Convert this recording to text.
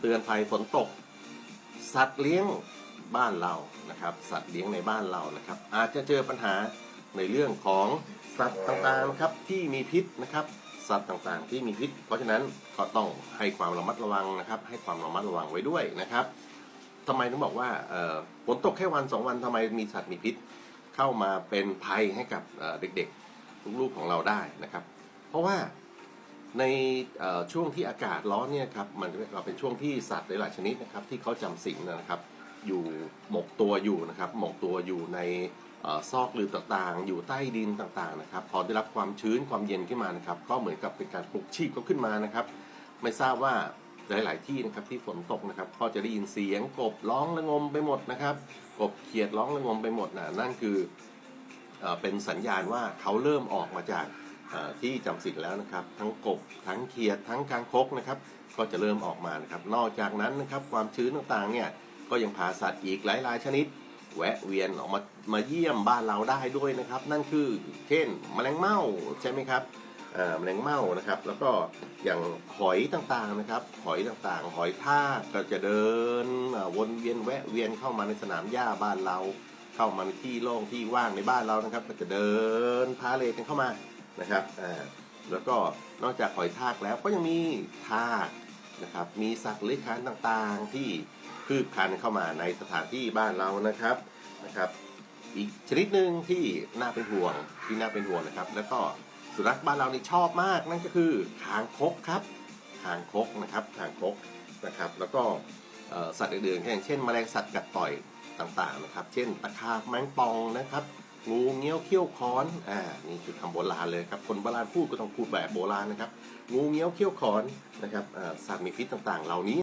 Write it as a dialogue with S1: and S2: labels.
S1: เตือนภัยฝนตก สัตว์เลี้ยงบ้านเรานะครับ สัตว์เลี้ยงในบ้านเรานะครับ อาจจะเจอปัญหาในเรื่องของสัตว์ต่างๆครับที่มีพิษนะครับ สัตว์ต่างๆ ที่มีพิษ เพราะฉะนั้นก็ต้องให้ความระมัดระวังนะครับ ให้ความระมัดระวังไว้ด้วยนะครับทำไมถึงบอกว่าเอ่อฝนตกแค่วันสองวันทำไมมีสัตว์มีพิษ เข้ามาเป็นภัยให้กับเด็กๆลูกๆของเราได้นะครับ เพราะว่า ในช่วงที่อากาศร้อนเนี่ยครับมันเราเป็นช่วงที่สัตว์หลายๆชนิดนะครับที่เขาจำศีลนะครับ อยู่หมกตัวอยู่นะครับหมกตัวอยู่ในอซอกหลืบต่างๆ อยู่ใต้ดินต่างๆนะครับ พอได้รับความชื้นความเย็นขึ้นมานะครับ ก็เหมือนกับเป็นการปลุกชีพเขาขึ้นมานะครับ ไม่ทราบว่าหลาย ๆ ที่นะครับที่ฝนตกนะครับก็จะได้ยินเสียงกบร้องระงมไปหมดนะครับ กบเขียดร้องระงมไปหมดนะนั่นคือเอ่อเป็นสัญญาณว่าเขาเริ่มออกมาจาก ที่จำศีลแล้วนะครับ ทั้งกบทั้งเขียดทั้งคางคกนะครับ ก็จะเริ่มออกมานะครับ นอกจากนั้นนะครับความชื้นต่างๆเนี่ยก็ยังพาสัตว์อีกหลายๆชนิด แวะเวียนออกมามาเยี่ยมบ้านเราได้ด้วยนะครับ นั่นคือเช่นแมลงเม่าใช่ไหมครับแมลงเม่านะครับ แล้วก็อย่างหอยต่างๆนะครับ หอยต่างๆ หอยทากก็จะเดินวนเวียนแวะเวียนเข้ามาในสนามหญ้าบ้านเรา เข้ามาในที่โล่งที่ว่างในบ้านเรานะครับ ก็จะเดินพาเลทกันเข้ามา นะครับอ่าแล้วก็นอกจากหอยทากแล้วก็ยังมีทากนะครับ มีสัตว์เลื้อยคลานต่างๆ ที่คืบคลานเข้ามาในสถานที่บ้านเรานะครับนะครับ อีกชนิดหนึ่งที่น่าเป็นห่วงที่น่าเป็นห่วงนะครับ แล้วก็สุนัขบ้านเรานี่ชอบมากนั่นก็คือคางคกครับคางคกนะครับคางคกนะครับ แล้วก็สัตว์อื่นๆอย่างเช่นแมลงสัตว์กัดต่อยต่างๆนะครับ เช่นตะขาบแมงปองนะครับ งูเงี้ยวเขี้ยวค้อนอ่านี่คือคำโบราณเลยครับคนโบราณพูดก็ต้องพูดแบบโบราณนะครับงูเงี้ยวเขี้ยวค้อนนะครับอ่าสัตว์มีพิษต่างๆ เหล่านี้